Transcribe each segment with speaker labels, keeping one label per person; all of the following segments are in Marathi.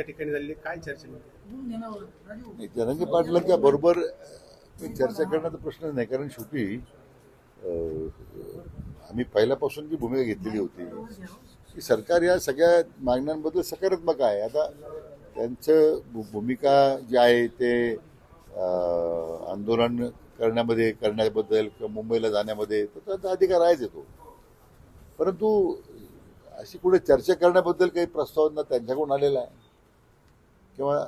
Speaker 1: त्या ठिकाणी झालेली काय चर्चा होती?
Speaker 2: नाही, जरांगे पाटलांच्या बरोबर चर्चा करण्याचा प्रश्न नाही कारण शेवटी आम्ही पहिल्यापासून जी भूमिका घेतलेली होती की सरकार या सगळ्या मागण्यांबद्दल सकारात्मक आहे. आता त्यांचं भू- भूमिका जी आहे ते आंदोलन करण्यामध्ये करण्याबद्दल किंवा मुंबईला जाण्यामध्ये तर त्यांचा अधिकार आहेच येतो परंतु अशी कुठे चर्चा करण्याबद्दल काही प्रस्ताव ना त्यांच्याकडून आलेला आहे. किंवा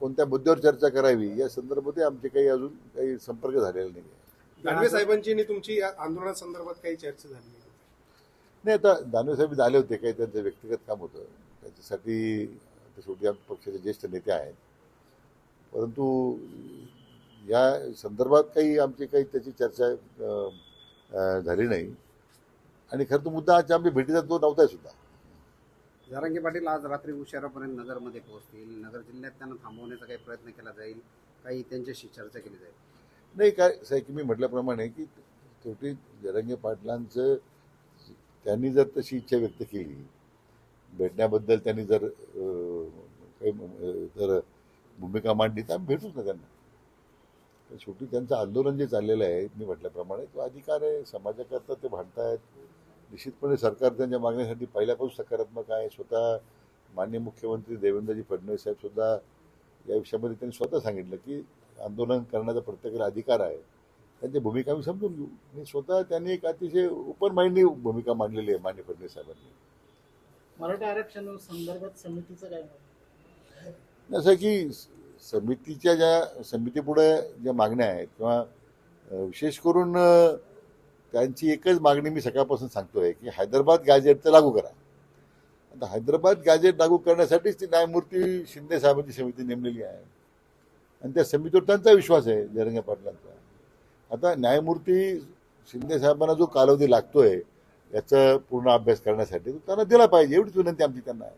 Speaker 2: कोणत्या मुद्द्यावर चर्चा करावी या संदर्भात आमचे काही अजून काही संपर्क झालेला नाही
Speaker 1: दानवे साहेबांची आणि तुमची या आंदोलनासंदर्भात काही चर्चा झाली नाही.
Speaker 2: नाही आता दानवे साहेब झाले होते काही त्यांचं व्यक्तिगत काम होतं. त्याच्यासाठी ते शेवटी आमच्या पक्षाचे ज्येष्ठ नेते आहेत. परंतु या संदर्भात काही आमची काही त्याची चर्चा अं, अं, झाली नाही. आणि खरं तर मुद्दा आज आमच्या भेटीचा तो नव्हता सुद्धा.
Speaker 3: जरांगे पाटील आज रात्री उशिरापर्यंत नगरमध्ये पोहोचतील. नगर जिल्ह्यात त्यांना थांबवण्याचा काही प्रयत्न केला जाईल काही त्यांच्याशी चर्चा केली जाईल?
Speaker 2: नाही काय असं आहे की मी म्हटल्याप्रमाणे की शेवटी जरंगे पाटलांचं त्यांनी जर तशी इच्छा व्यक्त केली भेटण्याबद्दल त्यांनी जर काही जर भूमिका मांडली तर आम्ही भेटूच ना त्यांना. शेवटी त्यांचं आंदोलन जे चाललेलं आहे मी म्हटल्याप्रमाणे तो अधिकार आहे समाजाकरता ते भांडतायत. निश्चितपणे सरकार त्यांच्या मागण्यासाठी पहिल्यापासून सकारात्मक आहे. स्वतः माननीय मुख्यमंत्री देवेंद्रजी फडणवीस साहेब सुद्धा या विषयामध्ये त्यांनी स्वतः सांगितलं की आंदोलन करण्याचा प्रत्येकाला अधिकार आहे. त्यांची भूमिका आम्ही समजून घेऊ. आणि स्वतः त्यांनी एक अतिशय ओपन माइंडनी भूमिका मांडलेली आहे मान्य फडणवीस साहेबांनी.
Speaker 4: मराठा आरक्षण संदर्भात समितीचं काय?
Speaker 2: असं की समितीच्या ज्या समितीपुढे ज्या मागण्या आहेत किंवा विशेष करून त्यांची एकच मागणी मी सकाळपासून सांगतोय की हैदराबाद गॅजेट तर लागू करा. आता हैदराबाद गॅजेट लागू करण्यासाठीच ती न्यायमूर्ती शिंदे साहेबांची समिती नेमलेली आहे. आणि त्या समितीवर त्यांचा विश्वास आहे जरंगे पाटलांचा. आता न्यायमूर्ती शिंदे साहेबांना जो कालावधी लागतोय याचा पूर्ण अभ्यास करण्यासाठी तो त्यांना दिला पाहिजे एवढीच विनंती आमची त्यांना आहे.